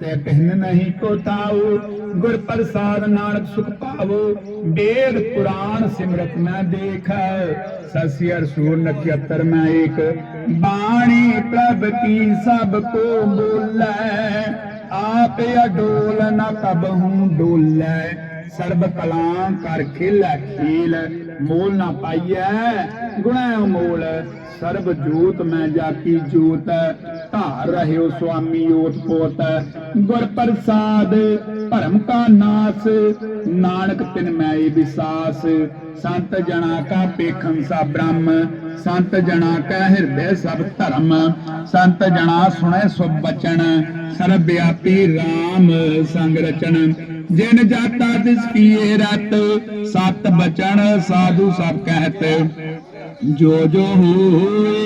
ਤੇ ਕਹਿਨ ਨਹੀਂ ਕੋ ਤਾਉ, ਗੁਰ ਪ੍ਰਸਾਦ ਨਾਨਕ ਸੁਖ ਪਾਵੋ ਵੇਦ ਪੁਰਾਣ ਸਿਮਰਤ ਮੈਂ ਦੇਖ, ਸਸੀ ਅਰਸੂਰ ਨਖਿਅਤਰ ਮੈਂ ਏਕ, ਬਾਣੀ ਪ੍ਰਭ ਕੀ ਸਭ ਕੋ ਬੋਲੇ, ਆਪ ਅਡੋਲ ਨ ਕਬਹੂ ਡੋਲੇ, ਸਰਬ ਕਲਾਂ ਕਰ ਖੇਲਾ ਖੇਲ, ਮੋਲ ਨਾ ਪਾਈਐ, ਗੁਣਾ ਮੋਲ ਸਰਬ ਜੋਤ ਮੈਂ ਜਾਤੀ ਜੋਤ ਧਾਰ ਰਹਿਓ ਸੁਆਮੀ ਓਤ ਪੋਤ। ਗੁਰ ਪ੍ਰਸਾਦ, ਭਰਮ ਕਾ ਨਾਸ, ਨਾਨਕ ਤਿਨ ਮੈਂ ਵਿਸਾਸ। ਸੰਤ ਜਣਾ ਕਾ ਪੇਖੰ ਸਾ ਬ੍ਰਹਮ, ਸੰਤ ਜਣਾ ਕਾ ਹਿਰਦੈ ਸਭ ਧਰਮ। ਸੰਤ ਜਣਾ ਸੁਣੈ ਸੁਭ ਬਚਨ, ਸਰਬ ਵਿਆਪੀ RAM ਸੰਗ ਰਚਨ। ਜਿਨ ਜਾਤਾ ਤਿਸ ਕੀਏ ਰਤ, ਸਤ ਬਚਨ ਸਾਧੂ ਸਭ ਕਹਿਤ। ਜੋ ਜੋ ਹੋਏ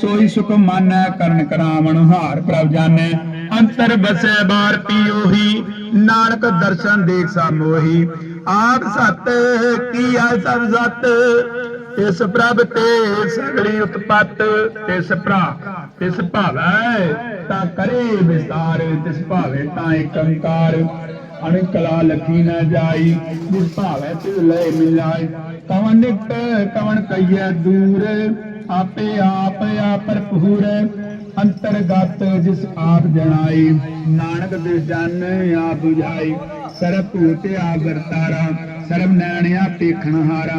ਸੋਈ ਸੁਖ ਮਾਨੈ ਕਰਨ ਕਰਾਵਣ ਹਾਰ ਪ੍ਰਭ ਜਾਣੈ। ਅੰਤਰ ਬਸੈ ਬਾਰ ਪੀਓਹੀ, ਨਾਨਕ ਦਰਸ਼ਨ ਦੇਖ ਸਾ ਆਪ ਸਤ, ਕੀਆ ਸਭ ਸਤ ਇਸ ਪ੍ਰਭ ਤੇ ਸਗਲੀ ਉਤਪਤ, ਤਿਸ ਭਰਾ, ਤਿਸ ਭਾਵੈ ਤਾਂ ਕਰੇ ਵਿਸਤਾਰ, ਤਿਸ ਭਾਵੇ ਤਾਂ ਏਕ ਓੰਕਾਰ। ਅਨਕਲਾ ਲਖੀ ਨਾ ਜਾਈ, ਜਿਸ ਭਾਵੇ ਤਿਸ ਲੈ ਮਿਲਾਈ ਕਵਨ ਨਿਕਟ ਕਵਨ ਕਈਐ ਦੂਰ ਆਪੇ ਆਪ ਆ ਭਰਪੂਰ, ਅੰਤਰਗਤ ਜਿਸ ਆਪ ਜਣਾਈ। ਨਾਨਕ ਦੇ ਜਨ ਆਪ ਬੁਝਾਈ, ਸਰਬ ਭੂਤ ਆਗਰ ਵਰਤਾਰਾ, ਸਰਬ ਨੈਣਿਆ ਪੇਖਣ ਹਾਰਾ।